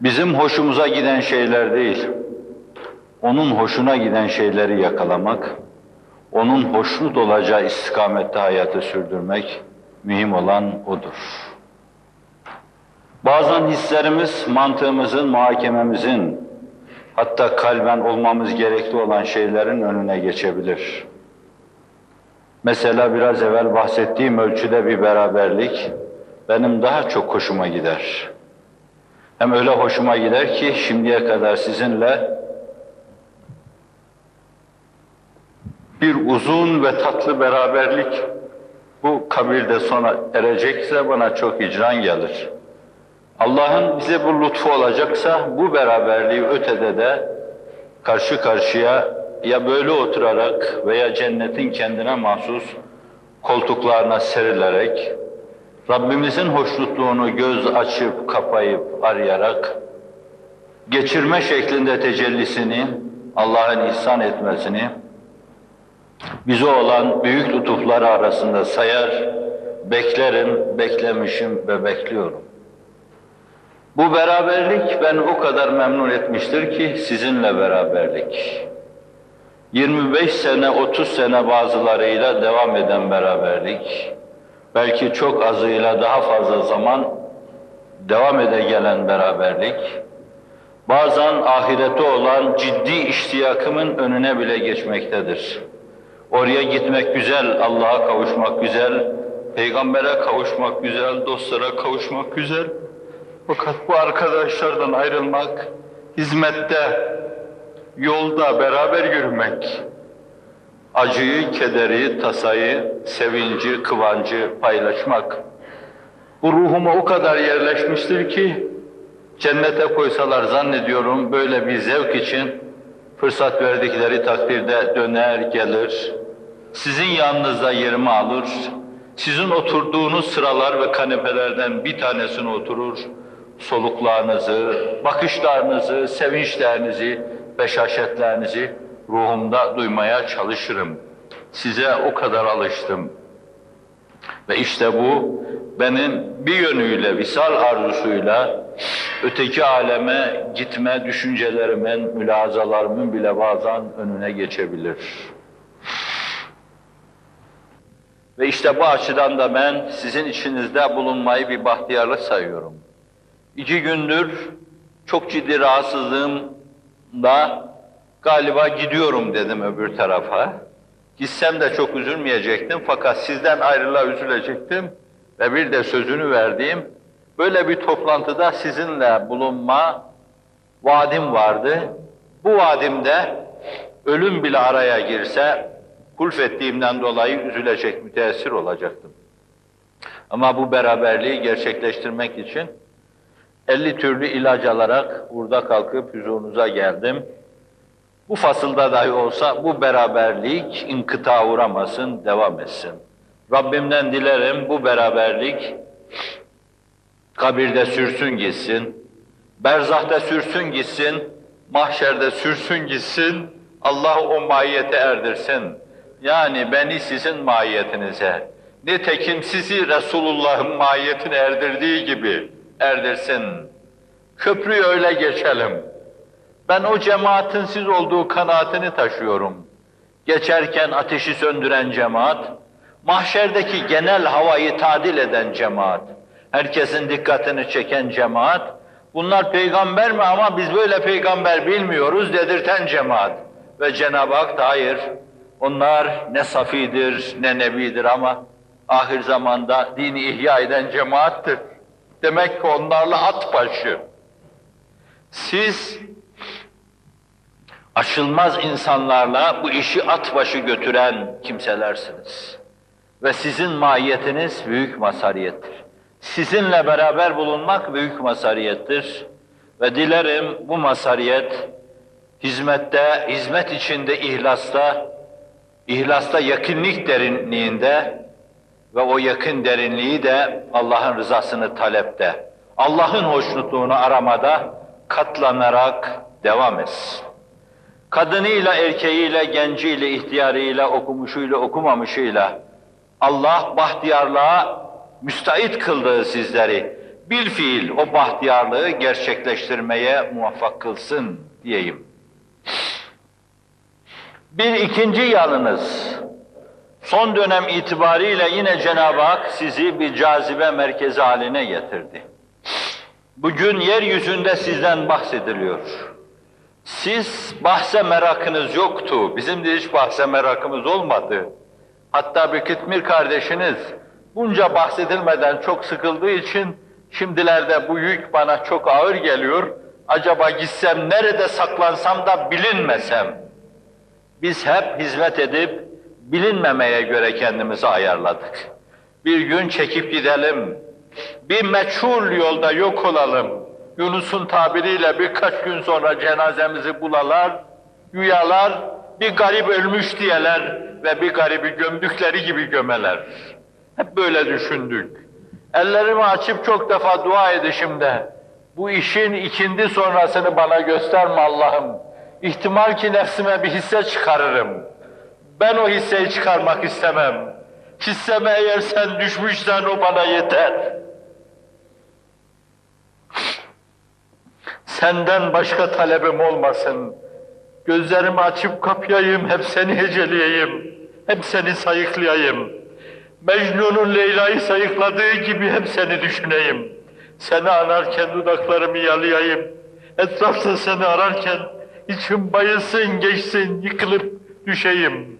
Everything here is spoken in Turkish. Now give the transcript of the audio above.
Bizim hoşumuza giden şeyler değil, onun hoşuna giden şeyleri yakalamak, onun hoşnut olacağı istikamette hayatı sürdürmek mühim olan odur. Bazen hislerimiz, mantığımızın, muhakememizin, hatta kalben olmamız gerekli olan şeylerin önüne geçebilir. Mesela biraz evvel bahsettiğim ölçüde bir beraberlik benim daha çok hoşuma gider. Hem öyle hoşuma gider ki şimdiye kadar sizinle bir uzun ve tatlı beraberlik bu kabirde sona erecekse bana çok icran gelir. Allah'ın bize bu lütfu olacaksa bu beraberliği ötede de karşı karşıya ya böyle oturarak veya cennetin kendine mahsus koltuklarına serilerek Rabbimizin hoşnutluğunu göz açıp kapayıp arayarak geçirme şeklinde tecellisini Allah'ın ihsan etmesini bize olan büyük lütufları arasında sayar, beklerim, beklemişim ve bekliyorum. Bu beraberlik beni o kadar memnun etmiştir ki sizinle beraberlik. 25 sene, 30 sene bazılarıyla devam eden beraberlik, belki çok azıyla daha fazla zaman devam ede gelen beraberlik, bazen ahirete olan ciddi iştiyakımın önüne bile geçmektedir. Oraya gitmek güzel, Allah'a kavuşmak güzel, peygambere kavuşmak güzel, dostlara kavuşmak güzel. Fakat bu arkadaşlardan ayrılmak, hizmette, yolda beraber yürümek, acıyı, kederi, tasayı, sevinci, kıvancı paylaşmak. Bu ruhuma o kadar yerleşmiştir ki, cennete koysalar zannediyorum böyle bir zevk için fırsat verdikleri takdirde döner gelir, sizin yanınızda yerimi alır, sizin oturduğunuz sıralar ve kanepelerden bir tanesine oturur, soluklarınızı, bakışlarınızı, sevinçlerinizi, beşaşetlerinizi ruhumda duymaya çalışırım. Size o kadar alıştım. Ve işte bu benim bir yönüyle, visal arzusuyla öteki aleme gitme düşüncelerimin, mülazalarımın bile bazen önüne geçebilir. Ve işte bu açıdan da ben sizin içinizde bulunmayı bir bahtiyarlık sayıyorum. İki gündür çok ciddi rahatsızlığımda galiba gidiyorum dedim öbür tarafa. Gitsem de çok üzülmeyecektim fakat sizden ayrıla üzülecektim ve bir de sözünü verdiğim böyle bir toplantıda sizinle bulunma vaadim vardı. Bu vaadimde ölüm bile araya girse kulfettiğimden dolayı üzülecek, müteessir olacaktım. Ama bu beraberliği gerçekleştirmek için 50 türlü ilaç alarak burada kalkıp huzurunuza geldim. Bu fasılda dahi olsa bu beraberlik inkıta uğramasın, devam etsin. Rabbimden dilerim bu beraberlik kabirde sürsün gitsin, berzahta sürsün gitsin, mahşerde sürsün gitsin, Allah o mahiyete erdirsin. Yani beni sizin mahiyetinize, nitekim sizi Resulullah'ın mahiyetine erdirdiği gibi erdirsin. Köprüyü öyle geçelim. Ben o cemaatin siz olduğu kanaatini taşıyorum. Geçerken ateşi söndüren cemaat, mahşerdeki genel havayı tadil eden cemaat, herkesin dikkatini çeken cemaat, bunlar peygamber mi ama biz böyle peygamber bilmiyoruz dedirten cemaat. Ve Cenab-ı Hak da hayır, onlar ne safidir ne nebidir ama ahir zamanda dini ihya eden cemaattir. Demek ki onlarla at başı. Siz aşılmaz insanlarla bu işi at başı götüren kimselersiniz. Ve sizin mahiyetiniz büyük masariyettir. Sizinle beraber bulunmak büyük masariyettir. Ve dilerim bu masariyet hizmette, hizmet içinde, ihlasta, ihlasta yakınlık derinliğinde ve o yakın derinliği de Allah'ın rızasını talepte, Allah'ın hoşnutluğunu aramada katlanarak devam etsin. Kadınıyla, erkeğiyle, genciyle, ihtiyarıyla, okumuşuyla, okumamışıyla Allah bahtiyarlığa müstahit kıldığı sizleri, bil fiil o bahtiyarlığı gerçekleştirmeye muvaffak kılsın diyeyim. Bir ikinci yanınız, son dönem itibariyle yine Cenab-ı Hak sizi bir cazibe merkezi haline getirdi. Bugün yeryüzünde sizden bahsediliyor. Siz bahse merakınız yoktu, bizim de hiç bahse merakımız olmadı. Hatta bir Kıtmir kardeşiniz bunca bahsedilmeden çok sıkıldığı için şimdilerde bu yük bana çok ağır geliyor. Acaba gitsem nerede saklansam da bilinmesem. Biz hep hizmet edip bilinmemeye göre kendimizi ayarladık. Bir gün çekip gidelim, bir meçhul yolda yok olalım. Yunus'un tabiriyle birkaç gün sonra cenazemizi bulalar, yuyalar, bir garip ölmüş diyeler ve bir garibi gömdükleri gibi gömeler. Hep böyle düşündük. Ellerimi açıp çok defa dua edişimde, bu işin ikindi sonrasını bana gösterme Allah'ım. İhtimal ki nefsime bir hisse çıkarırım. Ben o hisseyi çıkarmak istemem. Hisseme eğer sen düşmüşsen o bana yeter. Senden başka talebim olmasın. Gözlerimi açıp kapayayım, hep seni heceleyeyim. Hep seni sayıklayayım. Mecnun'un Leyla'yı sayıkladığı gibi hep seni düşüneyim. Seni anarken dudaklarımı yalayayım. Etrafta seni ararken içim bayılsın, geçsin, yıkılıp düşeyim.